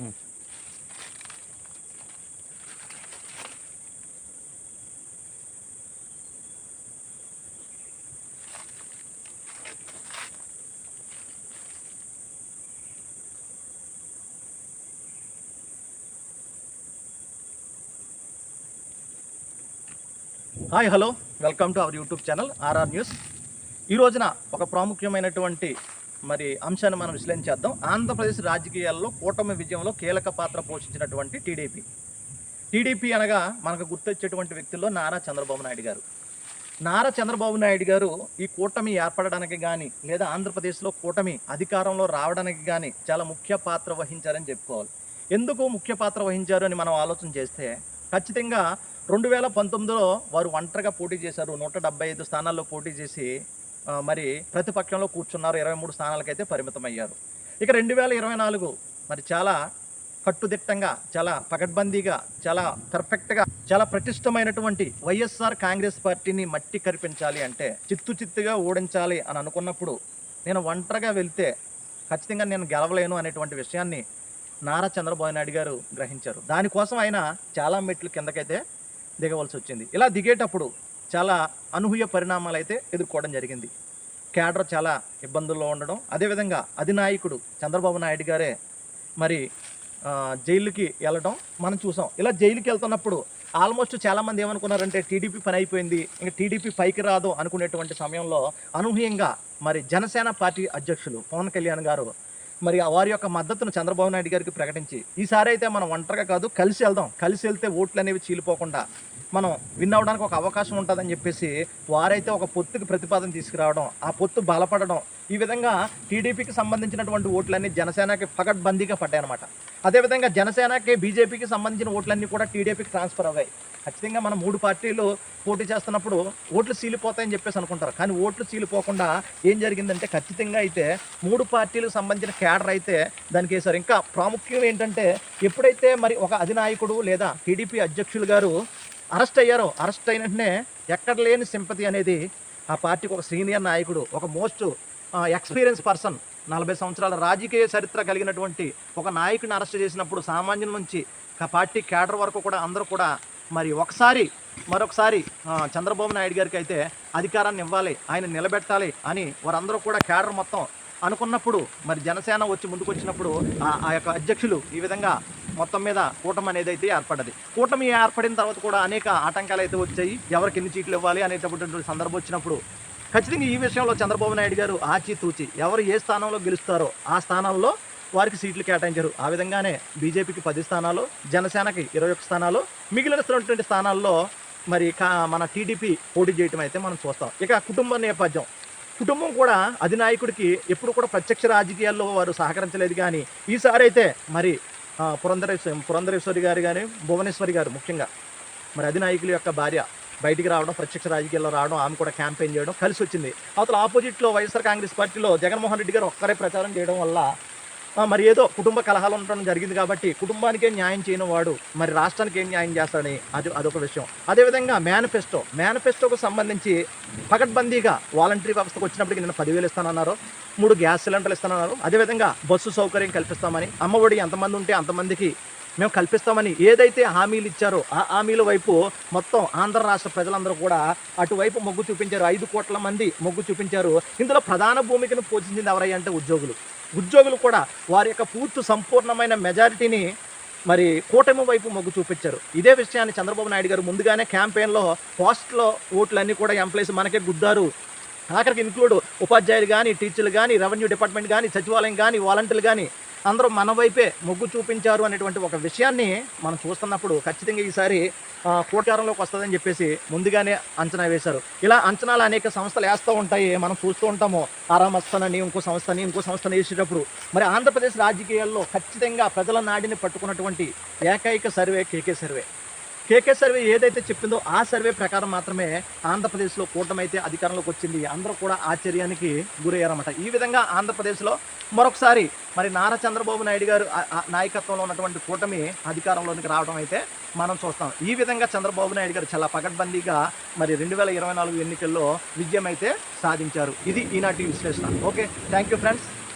Hi hello. Welcome to our YouTube channel RR news. ఈ రోజున ఒక ప్రాముఖ్యమైనటువంటి మరి అంశాన్ని మనం విశ్లేషించేద్దాం. ఆంధ్రప్రదేశ్ రాజకీయాల్లో కూటమి విజయంలో కీలక పాత్ర పోషించినటువంటి టీడీపీ. టీడీపీ అనగా మనకు గుర్తొచ్చేటువంటి వ్యక్తుల్లో నారా చంద్రబాబు నాయుడు గారు. నారా చంద్రబాబు నాయుడు గారు ఈ కూటమి ఏర్పడడానికి కానీ లేదా ఆంధ్రప్రదేశ్లో కూటమి అధికారంలో రావడానికి కానీ చాలా ముఖ్య పాత్ర వహించారని చెప్పుకోవాలి. ఎందుకు ముఖ్య పాత్ర వహించారు అని మనం ఆలోచన చేస్తే ఖచ్చితంగా రెండు వేల పంతొమ్మిదిలో వారు ఒంటరిగా పోటీ చేశారు. నూట డెబ్బై ఐదు స్థానాల్లో పోటీ చేసి మరి ప్రతిపక్షంలో కూర్చున్నారు. ఇరవై మూడు స్థానాలకైతే పరిమితం అయ్యారు ఇక రెండు వేల ఇరవై నాలుగు మరి చాలా కట్టుదిట్టంగా చాలా పకడ్బందీగా చాలా పర్ఫెక్ట్గా చాలా ప్రతిష్టమైనటువంటి వైఎస్ఆర్ కాంగ్రెస్ పార్టీని మట్టి కరిపించాలి అంటే చిత్తు చిత్తుగా ఓడించాలి అని అనుకున్నప్పుడు నేను ఒంటరిగా వెళ్తే ఖచ్చితంగా నేను గెలవలేను అనేటువంటి విషయాన్ని నారా చంద్రబాబు నాయుడు గారు గ్రహించారు. దానికోసం ఆయన చాలా మెట్లు కిందకైతే దిగవలసి వచ్చింది. ఇలా దిగేటప్పుడు చాలా అనూహ్య పరిణామాలు అయితే ఎదుర్కోవడం జరిగింది. కేడర్ చాలా ఇబ్బందుల్లో ఉండడం అదేవిధంగా అధినాయకుడు చంద్రబాబు నాయుడు గారే మరి జైలుకి వెళ్ళడం మనం చూసాం. ఇలా జైలుకి వెళ్తున్నప్పుడు ఆల్మోస్ట్ చాలామంది ఏమనుకున్నారంటే టీడీపీ పని అయిపోయింది ఇంకా టీడీపీ పైకి రాదు అనుకునేటువంటి సమయంలో అనూహ్యంగా మరి జనసేన పార్టీ అధ్యక్షులు పవన్ కళ్యాణ్ గారు మరి వారి యొక్క మద్దతును చంద్రబాబు నాయుడు గారికి ప్రకటించి ఈసారి అయితే మనం ఒంటరిగా కాదు కలిసి వెళ్దాం. కలిసి వెళ్తే ఓట్లు అనేవి చీలిపోకుండా మనం విన్ అవడానికి ఒక అవకాశం ఉంటుందని చెప్పేసి వారైతే ఒక పొత్తుకి ప్రతిపాదన తీసుకురావడం ఆ పొత్తు బలపడడం ఈ విధంగా టీడీపీకి సంబంధించినటువంటి ఓట్లన్నీ జనసేనకి పకడ్బందీగా పడ్డాయన్నమాట. అదేవిధంగా జనసేనకి బీజేపీకి సంబంధించిన ఓట్లన్నీ కూడా టీడీపీకి ట్రాన్స్ఫర్ అవ్వాయి. ఖచ్చితంగా మనం మూడు పార్టీలు పోటీ చేస్తున్నప్పుడు ఓట్లు సీలిపోతాయని చెప్పేసి అనుకుంటారు. కానీ ఓట్లు సీలిపోకుండా ఏం జరిగిందంటే ఖచ్చితంగా అయితే మూడు పార్టీలకు సంబంధించిన క్యాడర్ అయితే దానికి వేశారు ఇంకా ప్రాముఖ్యం ఏంటంటే ఎప్పుడైతే మరి ఒక అధినాయకుడు లేదా టీడీపీ అధ్యక్షులు గారు అరెస్ట్ అయ్యారో అరెస్ట్ అయిన వెంటనే ఎక్కడ లేని సింపతి అనేది ఆ పార్టీకి ఒక సీనియర్ నాయకుడు ఒక మోస్ట్ ఎక్స్పీరియన్స్ పర్సన్ నలభై సంవత్సరాల రాజకీయ చరిత్ర కలిగినటువంటి ఒక నాయకుడిని అరెస్ట్ చేసినప్పుడు సామాన్యుల నుంచి ఆ పార్టీ క్యాడర్ వరకు కూడా అందరూ కూడా మరి ఒకసారి మరొకసారి చంద్రబాబు నాయుడు గారికి అయితే అధికారాన్ని ఇవ్వాలి ఆయన నిలబెట్టాలి అని వారందరూ కూడా కేడర్ మొత్తం అనుకున్నప్పుడు మరి జనసేన వచ్చి ముందుకు వచ్చినప్పుడు ఆ ఆ యొక్క అధ్యక్షులు ఈ విధంగా మొత్తం మీద కూటమి అనేది అయితే ఏర్పడ్డది. కూటమి ఏర్పడిన తర్వాత కూడా అనేక ఆటంకాలు అయితే వచ్చాయి. ఎవరికి ఎన్ని సీట్లు ఇవ్వాలి అనేటటువంటి సందర్భం వచ్చినప్పుడు ఖచ్చితంగా ఈ విషయంలో చంద్రబాబు నాయుడు గారు ఆచితూచి ఎవరు ఏ స్థానంలో గెలుస్తారో ఆ స్థానంలో వారికి సీట్లు కేటాయించారు. ఆ విధంగానే బీజేపీకి పది స్థానాలు జనసేనకి ఇరవై ఒక్క స్థానాలు మిగిలినటువంటి స్థానాల్లో మరి కా- మన టీడీపీ పోటీ చేయటం అయితే మనం చూస్తాం. ఇక కుటుంబ నేపథ్యం. కుటుంబం కూడా అధినాయకుడికి ఎప్పుడు కూడా ప్రత్యక్ష రాజకీయాల్లో వారు సహకరించలేదు కానీ ఈసారి అయితే మరి ఆ, పురంధరేశ్వరి పురంధరేశ్వరి గారు కానీ భువనేశ్వరి గారు ముఖ్యంగా మరి అధినాయకుల యొక్క భార్య బయటికి రావడం ప్రత్యక్ష రాజకీయాల్లో రావడం ఆమె కూడా క్యాంపెయిన్ చేయడం కలిసి వచ్చింది అవతల ఆపోజిట్లో వైఎస్ఆర్ కాంగ్రెస్ పార్టీలో జగన్మోహన్ రెడ్డి గారు ఒక్కరే ప్రచారం చేయడం వల్ల మరి ఏదో కుటుంబ కలహాలు ఉండడం జరిగింది కాబట్టి కుటుంబానికే న్యాయం చేయని వాడు మరి రాష్ట్రానికి ఏం న్యాయం చేస్తాడని అది అదొక విషయం. అదేవిధంగా మేనిఫెస్టో మేనిఫెస్టోకు సంబంధించి పకడ్బందీగా వాలంటరీ వ్యవస్థకు వచ్చినప్పటికి నేను పదివేలు ఇస్తానన్నారు మూడు గ్యాస్ సిలిండర్లు ఇస్తానన్నారు. అదేవిధంగా బస్సు సౌకర్యం కల్పిస్తామని అమ్మఒడి ఎంతమంది ఉంటే అంతమందికి మేము కల్పిస్తామని ఏదైతే హామీలు ఇచ్చారో ఆ హామీల వైపు మొత్తం ఆంధ్ర రాష్ట్ర ప్రజలందరూ కూడా అటువైపు మొగ్గు చూపించారు. ఐదు కోట్ల మంది మొగ్గు చూపించారు. ఇందులో ప్రధాన భూమికను పోషించింది ఎవరయ్యా అంటే ఉద్యోగులు. ఉద్యోగులు కూడా వారి యొక్క పూర్తి సంపూర్ణమైన మెజారిటీని మరి కూటమి వైపు మొగ్గు చూపించారు. ఇదే విషయాన్ని చంద్రబాబు నాయుడు గారు ముందుగానే క్యాంపెయిన్లో పోస్ట్లో ఓట్లన్నీ కూడా ఎంప్లాయీస్ మనకే గుద్దారు. ఆఖరికి ఇంక్లూడ్ ఉపాధ్యాయులు కానీ టీచర్లు కానీ రెవెన్యూ డిపార్ట్మెంట్ కానీ సచివాలయం కానీ వాలంటీర్లు కానీ అందరూ మన వైపే మొగ్గు చూపించారు అనేటువంటి ఒక విషయాన్ని మనం చూస్తున్నప్పుడు ఖచ్చితంగా ఈసారి ఆ, కూటకారంలోకి వస్తుందని చెప్పేసి ముందుగానే అంచనా వేశారు. ఇలా అంచనాలు అనేక సంస్థలు వేస్తూ ఉంటాయి. మనం చూస్తూ ఉంటాము. ఆరామస్థానని ఇంకో సంస్థని ఇంకో సంస్థని వేసేటప్పుడు. మరి ఆంధ్రప్రదేశ్ రాజకీయాల్లో ఖచ్చితంగా ప్రజల నాడిని పట్టుకున్నటువంటి ఏకైక survey KK survey. KK survey ఏదైతే చెప్పిందో ఆ సర్వే ప్రకారం మాత్రమే ఆంధ్రప్రదేశ్లో కూటమి అయితే అధికారంలోకి వచ్చింది. అందరూ కూడా ఆశ్చర్యానికి గురయ్యారన్నమాట. ఈ విధంగా ఆంధ్రప్రదేశ్లో మరొకసారి మరి నారా చంద్రబాబు నాయుడు గారు ఆ- నాయకత్వంలో ఉన్నటువంటి కూటమి అధికారంలోనికి రావడం అయితే మనం చూస్తాం. ఈ విధంగా చంద్రబాబు నాయుడు గారు చాలా పకడ్బందీగా మరి రెండు వేల ఇరవై నాలుగు ఎన్నికల్లో విజయం అయితే సాధించారు. ఇది ఈనాటి విశ్లేషణ. Okay thank you friends.